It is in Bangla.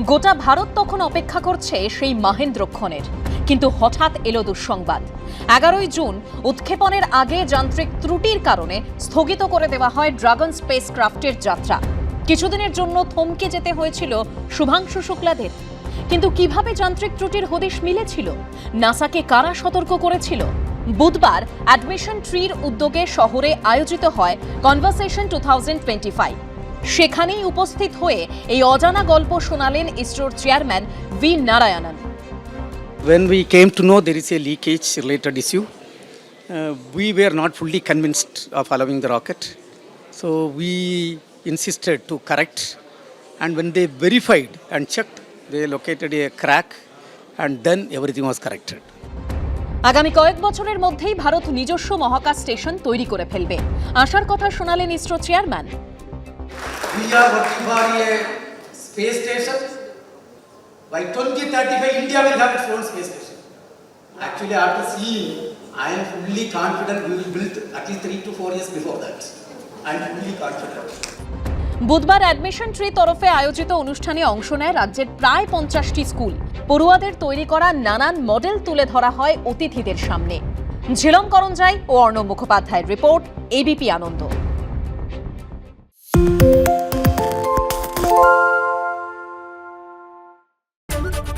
গোটা ভারত তখন অপেক্ষা করছে সেই মাহেন্দ্রক্ষণের কিন্তু হঠাৎ এলো দুঃসংবাদ। এগারোই জুন, উৎক্ষেপণের আগে যান্ত্রিক ত্রুটির কারণে স্থগিত করে দেওয়া হয় ড্রাগন স্পেস ক্রাফটের যাত্রা। কিছুদিনের জন্য থমকে যেতে হয়েছিল শুভাংশু শুক্লাদের কিন্তু কীভাবে যান্ত্রিক ত্রুটির হদিশ মিলেছিল? নাসাকে কারা সতর্ক করেছিল? বুধবার অ্যাডমিশন ট্রির উদ্যোগে শহরে আয়োজিত হয় কনভারসেশন টু সেখানেই উপস্থিত হয়ে এই অজানা গল্প শোনালেন ইসরোর chairman V Narayanan When we came to know there is a leakage related issue, uh, we were not fully convinced of allowing the rocket. So we insisted to correct. And when they verified and checked, they located a crack and then everything was corrected. আগামী কয়েক বছরের মধ্যেই ভারত নিজস্ব মহাকাশ স্টেশন তৈরি করে ফেলবে আশার কথা শোনালেন ISRO chairman We are working for a space station. By 2035, India will have its own space station. Actually, after seeing, I am fully confident we will build at least three to four years before that. I am fully confident. বুধবার অ্যাডমিশন ট্রি তরফে আয়োজিত অনুষ্ঠানে অংশ নেয় রাজ্যের প্রায় পঞ্চাশটি স্কুল পড়ুয়াদের তৈরি করা নানান মডেল তুলে ধরা হয় অতিথিদের সামনে ঝিলম করঞ্জাই ও অর্ণব মুখোপাধ্যায়ের report ABP Ananda